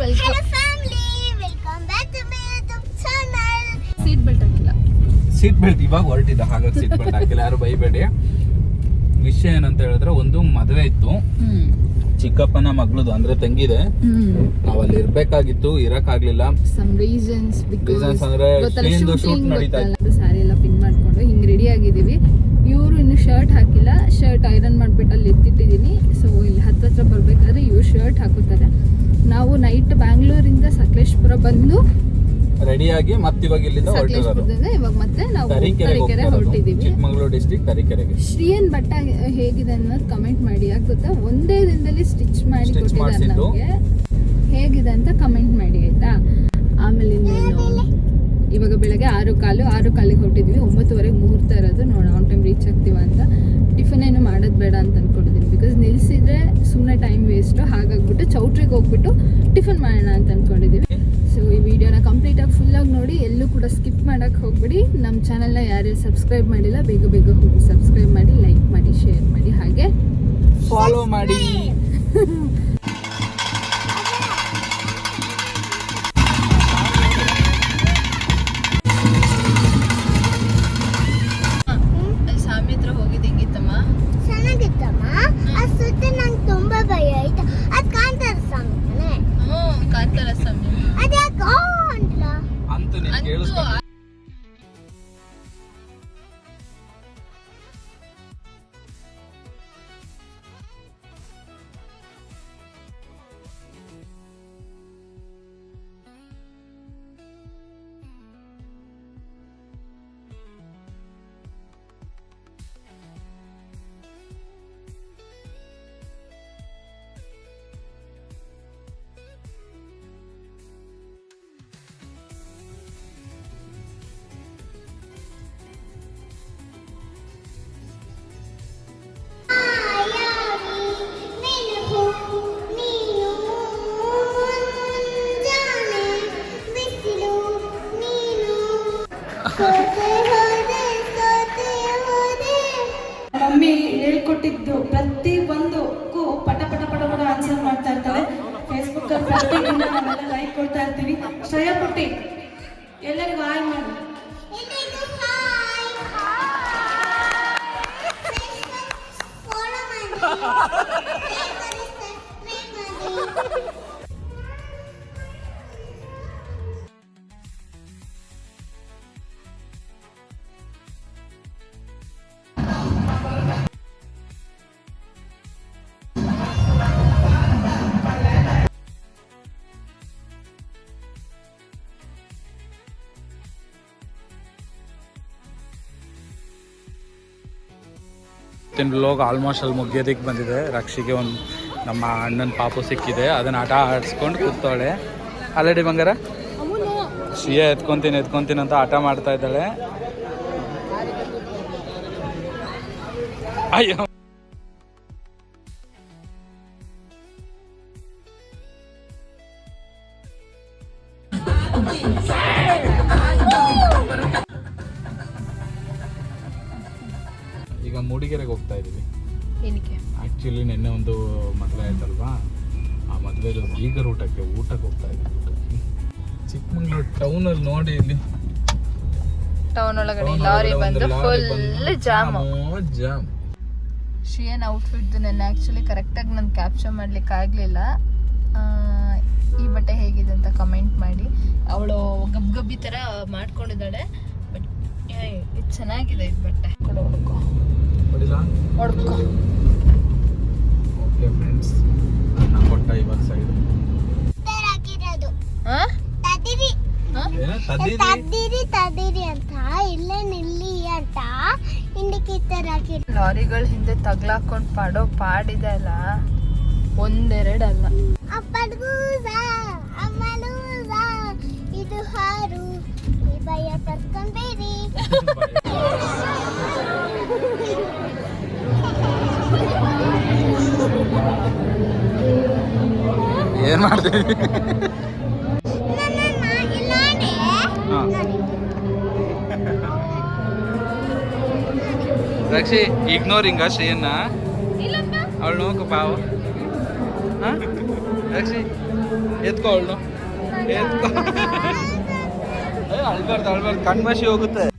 Welcome Hello family, welcome back to my YouTube channel. Seat belt ಹಾಕಿಲ್ಲ. Seat belt ಇವಾಗ ಹೊರಟಿದ್ದ ಹಾಗಾಗಿ seat belt ಹಾಕಿಲ್ಲ. ಯಾರು ಬೈಬೇಡಿ. ವಿಷಯ ಏನಂತ ಹೇಳಿದ್ರೆ ಒಂದು ಮದುವೆ ಇತ್ತು. ಚಿಕ್ಕಪ್ಪನ ಮಗಳದು ಅಂದ್ರೆ ತಂಗಿದೆ. ನಾವ್ ಅಲ್ಲಿ ಇರ್ಬೇಕಾಗಿತ್ತು ಇರಕ್ಕಾಗ್ಲಿಲ್ಲ. ಸಮ್ ರೀಸನ್ಸ್ Reasons ಅಂದ್ರೆ ನಡೀತಾ ಇತ್ತು. ಸ್ಯಾರಿ ಎಲ್ಲ ಪಿನ್ ಮಾಡ್ಕೊಂಡು ಹಿಂಗ್ ರೆಡಿ ಆಗಿದೀವಿ ಇವರು ಇನ್ನು ಶರ್ಟ್ ಹಾಕಿಲ್ಲ. ಶರ್ಟ್ ಐರನ್ ಮಾಡ್ಬಿಟ್ಟು ಅಲ್ಲಿ ಎತ್ತಿಟ್ಟಿದ್ದೀನಿ. ಸೊ ಇಲ್ಲಿ ಹತ್ರ ಹತ್ರ ಬರ್ಬೇಕಾದ್ರೆ ಇವ್ರು ಶರ್ಟ್ ಹಾಕೋತಾರೆ ನಾವು ನೈಟ್ ಬ್ಯಾಂಗ್ಳೂರಿಂದ ಸಕಲೇಶ್ಪುರ ಬಂದು ರೆಡಿಯಾಗಿ ಮತ್ತೆ ಇವಾಗ ಇಲ್ಲಿಂದ ಹೊರಟಿರೋದು. ಇವಾಗ ಮತ್ತೆ ನಾವು ತರೀಕೆರೆ. ಹೊರಟಿದ್ದೀವಿ ಚಿಕ್ಕಮಗಳೂರು ಡಿಸ್ಟ್ರಿಕ್ಟ್ ತರೀಕೆರೆಗೆ. ಶ್ರೀಯನ್ ಬಟ್ಟ ಹೇಗಿದೆ ಅನ್ನೋದು ಕಮೆಂಟ್ ಮಾಡಿ. ಯಾಕೆ ಗೊತ್ತಾ? ಒಂದೇ ದಿನದಲ್ಲಿ ಸ್ಟಿಚ್ ಮಾಡಿ ಕೊಟ್ಟಿದ್ದಾರೆ ನಮಗೆ. ಹೇಗಿದೆ ಅಂತ ಕಮೆಂಟ್ ಮಾಡಿ ಆಯ್ತಾ? ಆಮೇಲೆ ಇನ್ನೇನು? ಇವಾಗ ಬೆಳಗ್ಗೆ ಆರು ಕಾಲು ಆರು ಕಾಲಿಗೆ ಹೊರಟಿದ್ವಿ. ಒಂಬತ್ತುವರೆಗೆ ಮುಹೂರ್ತ ಇರೋದು. ನೋಡೋಣ ಆನ್ ಟೈಮ್ ರೀಚ್ ಆಗ್ತೀವ ಅಂತ. ಏನು ಮಾಡೋದು ಬೇಡ ಅಂತ ಅನ್ಕೊಂಡಿದ್ದೀನಿ. ಬಿಕಾಸ್ ನಿಲ್ಲಿಸಿದ್ರೆ ಸುಮ್ಮನೆ ಟೈಮ್ ವೇಸ್ಟು ಹಾಗಾಗ್ಬಿಟ್ಟು ಚೌಟ್ರಿಗೆ ಹೋಗ್ಬಿಟ್ಟು ಟಿಫನ್ ಮಾಡೋಣ ಅಂತ ಅಂದ್ಕೊಂಡಿದ್ದೀವಿ ಸೊ ಈ ವಿಡಿಯೋನ ಕಂಪ್ಲೀಟಾಗಿ ಫುಲ್ಲಾಗಿ ನೋಡಿ ಎಲ್ಲೂ ಕೂಡ ಸ್ಕಿಪ್ ಮಾಡೋಕ್ಕೆ ಹೋಗ್ಬಿಡಿ. ನಮ್ಮ ಚಾನಲ್ನ ಯಾರ್ಯಾರು ಸಬ್ಸ್ಕ್ರೈಬ್ ಮಾಡಿಲ್ಲ ಬೇಗ ಬೇಗ ಹೋಗಿ ಸಬ್ಸ್ಕ್ರೈಬ್ ಮಾಡಿ ಲೈಕ್ ಮಾಡಿ ಶೇರ್ ಮಾಡಿ ಹಾಗೆ. ಫಾಲೋ ಮಾಡಿ. ಆ ಸುತ್ತ ನಂಗೆ ತುಂಬಾ ಭಯ ಆಯ್ತು. ಅದ್ ಕಾಂತಾರ ಸ್ವಾಮಿ ತಾನೆ? ಹ್ಞೂ ಕಾಂತಾರ ಸ್ವಾಮಿ ಮಮ್ಮಿ ಹೇಳ್ಕೊಟ್ಟಿದ್ದು ಪ್ರತಿ ಒಂದಕ್ಕೂ ಪಟ ಪಟ ಪಟ ಪಟ ಆನ್ಸರ್ ಮಾಡ್ತಾ ಇರ್ತಾರೆ ಫೇಸ್ಬುಕ್ ಲೈಕ್ ಕೊಡ್ತಾ ಇರ್ತೀವಿ. ಶ್ರೇಯ ಪುಟ್ಟಿ, ಎಲ್ಲರಿಗೂ ಹಾಯ್ ಮಾಡಿ. ಇವತ್ತಿನ ಆಲ್ಮೋಸ್ಟ್ ಅಲ್ಲಿ ಮುಗಿಯೋದಕ್ಕೆ ಬಂದಿದೆ. ರಕ್ಷಿಗೆ ಒಂದು ನಮ್ಮ ಅಣ್ಣನ ಪಾಪು ಸಿಕ್ಕಿದೆ. ಅದನ್ನ ಆಟ ಆಡಿಸ್ಕೊಂಡು ಕೂತವಳೆ. ಆಲ್ರೆಡಿ ಬಂಗಾರ? ಸಿಯ ಎತ್ಕೊಂತೀನಿ ಎತ್ಕೊಂತೀನಿ ಅಂತ ಆಟ ಮಾಡ್ತಾ ಇದ್ದಾಳೆ. ಅಯ್ಯೋ. ಮೂಡಿಗೆರೆಗೆ ಹೋಗ್ತಾ ಇದ್ದೀವಿ. ಏನಕ್ಕೆ? ಆ್ಯಕ್ಚುಲಿ ನಿನ್ನೆ ಒಂದು ಮದುವೆ ಆಯ್ತಲ್ವಾ? ಆ ಮದುವೆದು ಬೀಗರ್ ಊಟಕ್ಕೆ ಊಟಕ್ಕೆ ಹೋಗ್ತಾ ಇದ್ದೀವಿ ಊಟಕ್ಕೆ. ಟೌನ್ ಟೌನಲ್ಲಿ ನೋಡಿ ಇಲ್ಲಿ. ಟೌನ್ ಒಳಗಡೆ ಲಾರಿ ಬಂದು ಫುಲ್ ಜಾಮ್ ಜಾಮೋ ಶಿಯನ್ ಔಟ್ಫಿಟ್ ನನ್ನ ಆ್ಯಕ್ಚುಲಿ ಕರೆಕ್ಟಾಗಿ ನಾನು ಕ್ಯಾಪ್ಚರ್ ಮಾಡ್ಲಿಕ್ಕೆ ಆಗಲಿಲ್ಲ. ಈ ಬಟ್ಟೆ ಹೇಗಿದೆ ಅಂತ ಕಮೆಂಟ್ ಮಾಡಿ. ಅವಳು ಗಬ್ ಗಬ್ಬಿ ಥರ ಮಾಡ್ಕೊಂಡಿದ್ದಾಳೆ. ಇದು ಚೆನ್ನಾಗಿದೆ ಇದು ಬಟ್ಟೆ. ಕೊಡು ಹುಡ್ಕೋ ಹೊಡಿಲ್ಲ ಓಕೆ ಫ್ರೆಂಡ್ಸ್ ಅನ್ನ ಕೊಟ್ಟ ಇವಾಗ ಸೈಡ್. ಹಾಂ ತದಿರಿ ಏನ ತದ್ದೀರಿ. ತದ್ದಿರಿ ತದಿರಿ ಅಂತ. ಇಲ್ಲೇ ನಿಲ್ಲಿ ಅಂತ ಇಂಡಿಕೇಟರ್ ಹಾಕಿ ಲಾರಿಗಳ ಹಿಂದೆ ತಗ್ಲಾಕೊಂಡು ಪಾಡೋ ಪಾಡಿದೆ ಅಲ್ಲ ಒಂದೆರಡಲ್ಲ ಅಪ್ಪಡ್ಗೂಸ ಅಮ್ಮಲೂಸ ಇದು ಹಾರು. ಭಯ ಪಡ್ಕೊಂಬೇಡಿ ಏನ್ ಮಾಡ್ತೀವಿ. ರಕ್ಷಿ ಇಗ್ನೋರಿಂಗ ಶ್ರೀಯನ್ನ. ಅವಳು ನೋಕು ಪಾವು. ರಕ್ಷಿ ಎತ್ಕೊ ಅವಳು ಎತ್ಕೊ. ಅಳ್ಬಾರ್ದು ಅಳ್ಬಾರ್ದು. ಕಣ್ಮಶಿ ಹೋಗುತ್ತೆ.